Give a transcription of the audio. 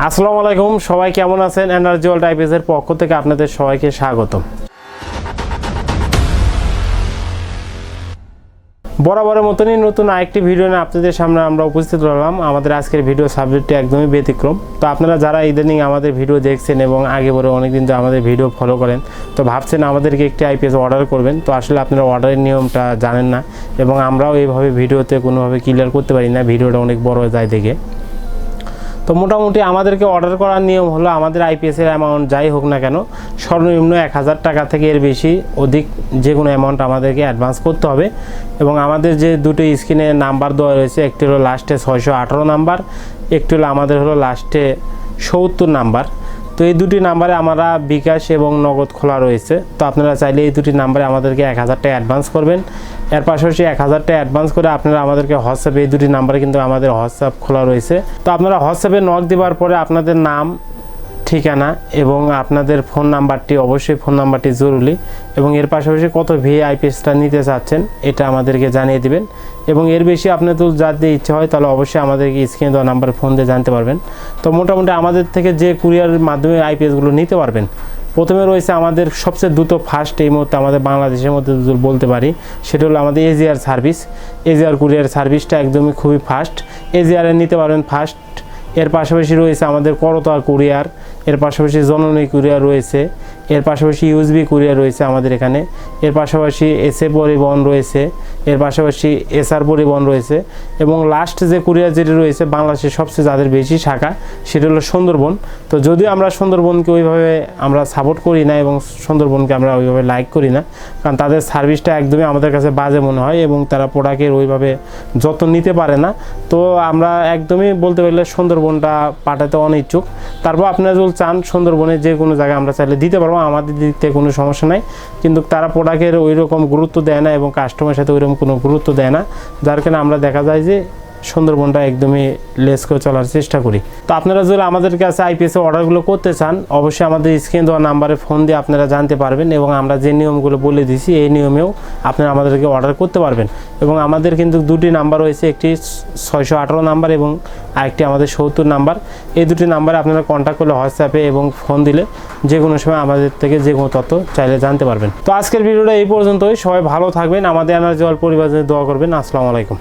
আসসালামু আলাইকুম, সবাই কেমন আছেন? এনার্জি ওয়াল টাইপেসের পক্ষ থেকে আপনাদের সবাইকে স্বাগতম। বরাবরের মতনই নতুন আরেকটি ভিডিও নিয়ে আপনাদের সামনে আমরা উপস্থিত হলাম আমাদের আজকের ভিডিও সাবজেক্টটি একদমই ব্যতিক্রম। তো আপনারা যারা ইদানিং আমাদের ভিডিও দেখছেন এবং আগে পরে অনেকদিন তো আমাদের ভিডিও ফলো করেন, তো ভাবছেন আমাদেরকে একটি আইপিএস অর্ডার করবেন। তো আসলে আপনারা অর্ডারের নিয়মটা জানেন না এবং আমরাও এইভাবে ভিডিওতে কোনোভাবে ক্লিয়ার করতে পারি না। ভিডিওটা অনেক বড় হয়ে যায় দেখে। তো মোটামুটি আমাদেরকে অর্ডার করার নিয়ম হলো আমাদের আইপিএসের অ্যামাউন্ট যাই হোক না কেন, সর্বনিম্ন এক হাজার টাকা থেকে এর বেশি অধিক যে কোনো অ্যামাউন্ট আমাদেরকে অ্যাডভান্স করতে হবে। এবং আমাদের যে দুটো স্ক্রিনে নাম্বার দেওয়া রয়েছে, একটি হলো লাস্টে ছয়শো আঠারো নাম্বার একটি হলো আমাদের হলো লাস্টে সত্তর নাম্বার তো এই দুটি নাম্বারে আমরা বিকাশ এবং নগদ খোলা রয়েছে। তো আপনারা চাইলে এই দুটি নাম্বারে আমাদেরকে এক হাজার টাকা অ্যাডভান্স করবেন। এর পাশাপাশি এক হাজারটা অ্যাডভান্স করে আপনারা আমাদেরকে হোয়াটসঅ্যাপে এই দুটি নাম্বারে কিন্তু আমাদের হোয়াটসঅ্যাপ খোলা রয়েছে। তো আপনারা হোয়াটসঅ্যাপে নক দেওয়ার পরে আপনাদের নাম ঠিকানা এবং আপনাদের ফোন নাম্বারটি অবশ্যই ফোন নাম্বারটি জরুরি এবং এর পাশাপাশি কত ভি আইপিএসটা নিতে চাচ্ছেন এটা আমাদেরকে জানিয়ে দিবেন এবং এর বেশি আপনার তো যাতে ইচ্ছে হয় তাহলে অবশ্যই আমাদেরকে স্ক্রিনে দেওয়া নাম্বারে ফোন দিয়ে জানতে পারবেন। তো মোটামুটি আমাদের থেকে যে কুরিয়ারের মাধ্যমে আইপিএসগুলো নিতে পারবেন, প্রথমে রয়েছে আমাদের সবচেয়ে দ্রুত ফার্স্ট এই মুহূর্তে আমাদের বাংলাদেশের মধ্যে বলতে পারি, সেটা হলো আমাদের এজিআর সার্ভিস এজিআর কুরিয়ার সার্ভিসটা একদমই খুবই ফাস্ট এজিআরে নিতে পারবেন ফার্স্ট এর পাশাপাশি রয়েছে আমাদের করতোয়া কুরিয়ার এর পাশাপাশি জননী কুরিয়ার রয়েছে, এর পাশাপাশি ইউএসবি কুরিয়ার রয়েছে আমাদের এখানে, এর পাশাপাশি এসএ পরিবহন রয়েছে এর পাশাপাশি এসআর পরিবহন রয়েছে এবং লাস্ট যে কুরিয়ার যেটি রয়েছে বাংলাদেশের সবচেয়ে যাদের বেশি শাখা, সেটা হলো সুন্দরবন। তো যদিও আমরা সুন্দরবনকে ওইভাবে আমরা সাপোর্ট করি না এবং সুন্দরবনকে আমরা ওইভাবে লাইক করি না, কারণ তাদের সার্ভিসটা একদমই আমাদের কাছে বাজে মনে হয় এবং তারা প্রোডাক্টের ওইভাবে যত্ন নিতে পারে না। তো আমরা একদমই বলতে পারলে সুন্দরবনটা পাঠাতে অনিচ্ছুক। তারপর আপনারা যদি চান সুন্দরবনের যে কোনো জায়গায় আমরা চাইলে দিতে পারব, আমাদের দিক থেকে কোনো সমস্যা নাই। কিন্তু তারা প্রোডাক্টের ওই রকম গুরুত্ব দেয় না এবং কাস্টমারের সাথে ওইরকম কোনো গুরুত্ব দেয় না। যার কারণে আমরা দেখা যায় যে সুন্দরবনটা একদমই লেস করে চলার চেষ্টা করি। তো আপনারা যদি আমাদের কাছে আইপিএস অর্ডারগুলো করতে চান, অবশ্যই আমাদের স্ক্রিন দেওয়া নাম্বারে ফোন দিয়ে আপনারা জানতে পারবেন এবং আমরা যে নিয়মগুলো বলে দিছি এই নিয়মেও আপনারা আমাদেরকে অর্ডার করতে পারবেন। এবং আমাদের কিন্তু দুটি নাম্বার রয়েছে, একটি ছয়শো আঠারো নাম্বার এবং আরেকটি আমাদের সত্তর নাম্বার। এই দুটি নাম্বারে আপনারা কন্ট্যাক্ট করলে হোয়াটসঅ্যাপে এবং ফোন দিলে যে কোনো সময় আমাদের থেকে যে কোনো তথ্য চাইলে জানতে পারবেন। তো আজকের ভিডিওটা এই পর্যন্তই। সবাই ভালো থাকবেন। আমাদের এনার্জি পরিবারের জন্য দোয়া করবেন। আসসালামু আলাইকুম।